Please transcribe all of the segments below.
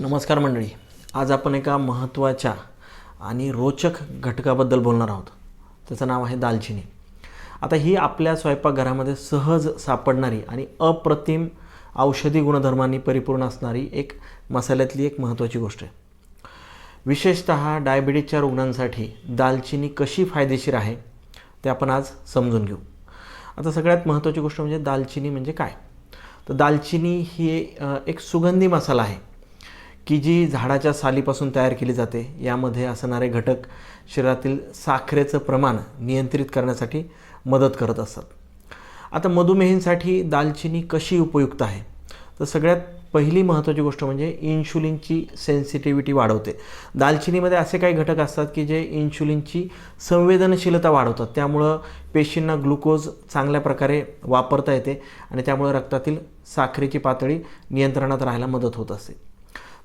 नमस्कार मंडळी. आज आपण एका महत्त्वाच्या आणि रोचक घटकाबद्दल बोलणार आहोत. त्याचं नाव आहे दालचिनी. आता ही आपल्या स्वयंपाकघरामध्ये सहज सापडणारी आणि अप्रतिम औषधी गुणधर्मांनी परिपूर्ण असणारी एक मसाल्यातली एक महत्त्वाची गोष्ट आहे. विशेषत डायबिटीजच्या रुग्णांसाठी दालचिनी कशी फायदेशीर आहे ते आपण आज समजून घेऊ. आता सगळ्यात महत्त्वाची गोष्ट म्हणजे दालचिनी म्हणजे काय? तर दालचिनी ही एक सुगंधी मसाला आहे. की जी झाडाच्या सालीपासून तयार केली जाते यामध्ये असणारे घटक शरीरातील साखरेचं प्रमाण नियंत्रित करण्यासाठी मदत करत असतात. आता मधुमेहींसाठी दालचिनी कशी उपयुक्त आहे? तर सगळ्यात पहिली महत्त्वाची गोष्ट म्हणजे इन्शुलिनची सेन्सिटिव्हिटी वाढवते. दालचिनीमध्ये असे काही घटक असतात की जे इन्शुलिनची संवेदनशीलता वाढवतात. त्यामुळं पेशींना ग्लुकोज चांगल्या प्रकारे वापरता येते आणि त्यामुळं रक्तातील साखरेची पातळी नियंत्रणात राहायला मदत होत असते.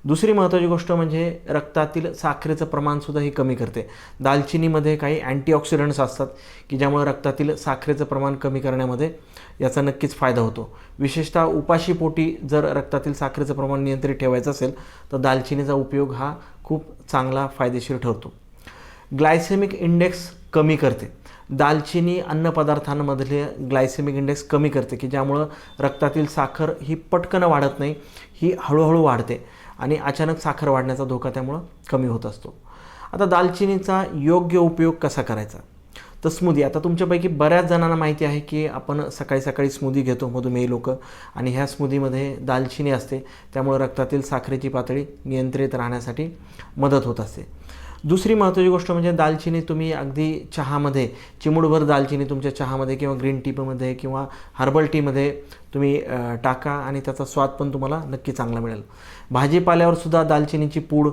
दुसरी महत्त्वाची गोष्ट म्हणजे रक्तातील साखरेचं प्रमाणसुद्धा ही कमी करते. दालचिनीमध्ये काही अँटीऑक्सिडंट्स असतात की ज्यामुळे रक्तातील साखरेचं प्रमाण कमी करण्यामध्ये याचा नक्कीच फायदा होतो. विशेषतः उपाशीपोटी जर रक्तातील साखरेचं प्रमाण नियंत्रित ठेवायचं असेल तर दालचिनीचा उपयोग हा खूप चांगला फायदेशीर ठरतो. ग्लायसेमिक इंडेक्स कमी करते. दालचिनी अन्नपदार्थांमधले ग्लायसेमिक इंडेक्स कमी करते की ज्यामुळं रक्तातील साखर ही पटकन वाढत नाही ही हळूहळू वाढते. आणि अचानक साखर वाढण्याचा धोका त्यामुळं कमी होत असतो. आता दालचिनीचा योग्य उपयोग कसा करायचा? तर स्मूदी आता तुमच्यापैकी बऱ्याच जणांना माहिती आहे की आपण सकाळी सकाळी स्मूदी घेतो मधुमेही लोक आणि ह्या स्मूदीमध्ये दालचिनी असते त्यामुळे रक्तातील साखरेची पातळी नियंत्रित राहण्यासाठी मदत होत असते. दुसरी महत्त्वाची गोष्ट म्हणजे दालचिनी तुम्ही अगदी चहामध्ये चिमुडभर दालचिनी तुमच्या चहामध्ये किंवा ग्रीन टीमध्ये किंवा हर्बल टीमध्ये तुम्ही टाका आणि त्याचा स्वाद पण तुम्हाला नक्की चांगला मिळेल. भाजीपाल्यावर सुद्धा दालचिनीची पूड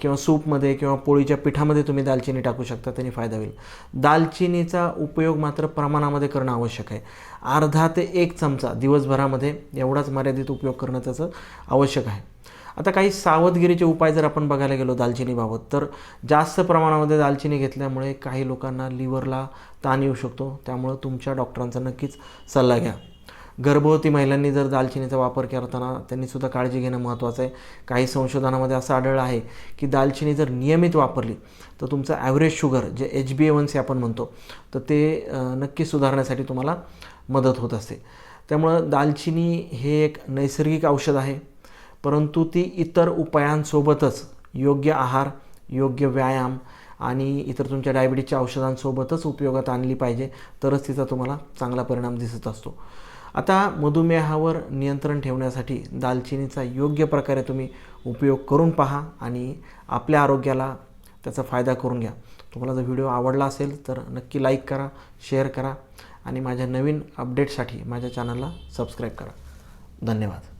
किंवा सूपमध्ये किंवा पोळीच्या पिठामध्ये तुम्ही दालचिनी टाकू शकता त्याने फायदा होईल. दालचिनीचा उपयोग मात्र प्रमाणामध्ये करणं आवश्यक आहे. अर्धा ते एक चमचा दिवसभरामध्ये एवढाच मर्यादित उपयोग करणं त्याचं आवश्यक आहे. आता काही सावधगिरीचे उपाय जर आपण बघायला गेलो दालचिनीबाबत तर जास्त प्रमाणामध्ये दालचिनी घेतल्यामुळे काही लोकांना लिव्हरला ताण येऊ शकतो. त्यामुळं तुमच्या डॉक्टरांचा नक्कीच सल्ला घ्या. गर्भवती महिलांनी जर दालचिनीचा वापर करताना त्यांनीसुद्धा काळजी घेणं महत्त्वाचं आहे. काही संशोधनामध्ये असं आढळलं आहे की दालचिनी जर नियमित वापरली तर तुमचं ॲव्हरेज शुगर जे H B A one C आपण म्हणतो तर ते नक्की सुधारण्यासाठी तुम्हाला मदत होत असते. त्यामुळं दालचिनी हे एक नैसर्गिक औषध आहे परंतु ती इतर उपायांसोबतच योग्य आहार योग्य व्यायाम आणि इतर तुमच्या डायबिटीजच्या औषधांसोबतच उपयोगात आणली पाहिजे तरच तिचा तुम्हाला चांगला परिणाम दिसत असतो. आता मधुमेहावर नियंत्रण ठेवण्यासाठी दालचिनीचा योग्य प्रकारे तुम्ही उपयोग करून पहा आणि आपल्या आरोग्याला त्याचा फायदा करून घ्या. तुम्हाला जर व्हिडिओ आवडला असेल तर नक्की लाईक करा शेअर करा आणि माझ्या नवीन अपडेटसाठी माझ्या चॅनलला सबस्क्राईब करा. धन्यवाद.